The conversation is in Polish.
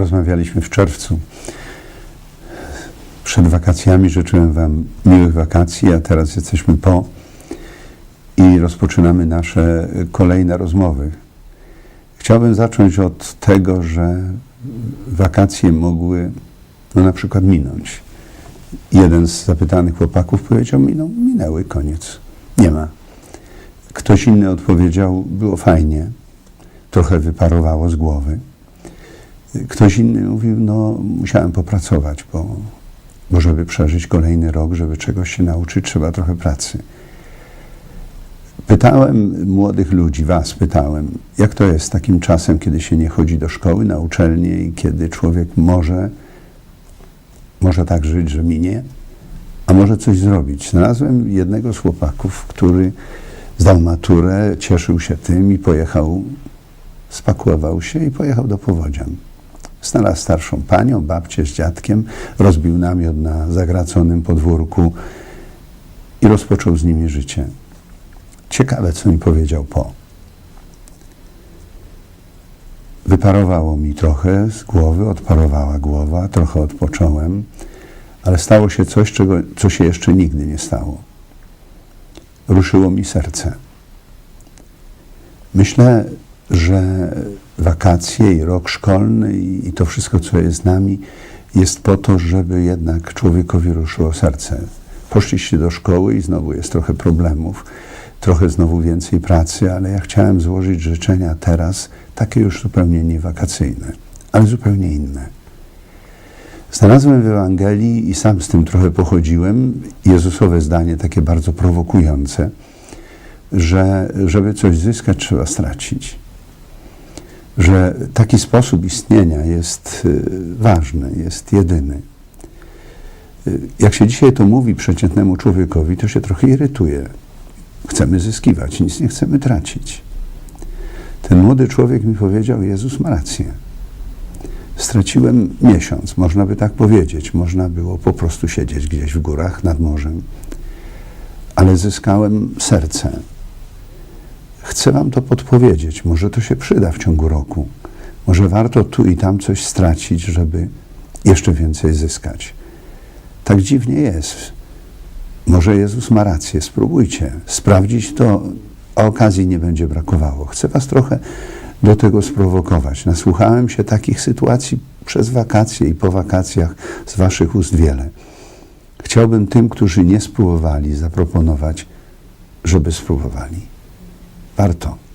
rozmawialiśmy w czerwcu. Przed wakacjami życzyłem Wam miłych wakacji, a teraz jesteśmy po i rozpoczynamy nasze kolejne rozmowy. Chciałbym zacząć od tego, że wakacje mogły no, na przykład minąć. Jeden z zapytanych chłopaków powiedział mi, no minęły, koniec, nie ma. Ktoś inny odpowiedział, było fajnie, trochę wyparowało z głowy. Ktoś inny mówił, no musiałem popracować, bo, bo żeby przeżyć kolejny rok, żeby czegoś się nauczyć, trzeba trochę pracy. Pytałem młodych ludzi, was pytałem, jak to jest takim czasem, kiedy się nie chodzi do szkoły, na uczelnię i kiedy człowiek może, może tak żyć, że minie, a może coś zrobić. Znalazłem jednego z chłopaków, który zdał maturę, cieszył się tym i pojechał, spakował się i pojechał do Powodzian. Znalazł starszą panią, babcię z dziadkiem, rozbił namiot na zagraconym podwórku i rozpoczął z nimi życie. Ciekawe, co mi powiedział po. Wyparowało mi trochę z głowy, odparowała głowa, trochę odpocząłem, ale stało się coś, czego, co się jeszcze nigdy nie stało. Ruszyło mi serce. Myślę, że wakacje i rok szkolny i, i to wszystko, co jest z nami, jest po to, żeby jednak człowiekowi ruszyło serce. Poszliście do szkoły i znowu jest trochę problemów, trochę znowu więcej pracy, ale ja chciałem złożyć życzenia teraz, takie już zupełnie nie wakacyjne, ale zupełnie inne. Znalazłem w Ewangelii i sam z tym trochę pochodziłem, Jezusowe zdanie takie bardzo prowokujące, że żeby coś zyskać, trzeba stracić. Że taki sposób istnienia jest y, ważny, jest jedyny. Y, Jak się dzisiaj to mówi przeciętnemu człowiekowi, to się trochę irytuje. Chcemy zyskiwać, nic nie chcemy tracić. Ten młody człowiek mi powiedział: Jezus ma rację. Straciłem miesiąc, można by tak powiedzieć. Można było po prostu siedzieć gdzieś w górach nad morzem, ale zyskałem serce. Chcę Wam to podpowiedzieć. Może to się przyda w ciągu roku. Może warto tu i tam coś stracić, żeby jeszcze więcej zyskać. Tak dziwnie jest. Może Jezus ma rację. Spróbujcie sprawdzić to, a okazji nie będzie brakowało. Chcę Was trochę do tego sprowokować. Nasłuchałem się takich sytuacji przez wakacje i po wakacjach z Waszych ust wiele. Chciałbym tym, którzy nie spróbowali, zaproponować, żeby spróbowali. Warto.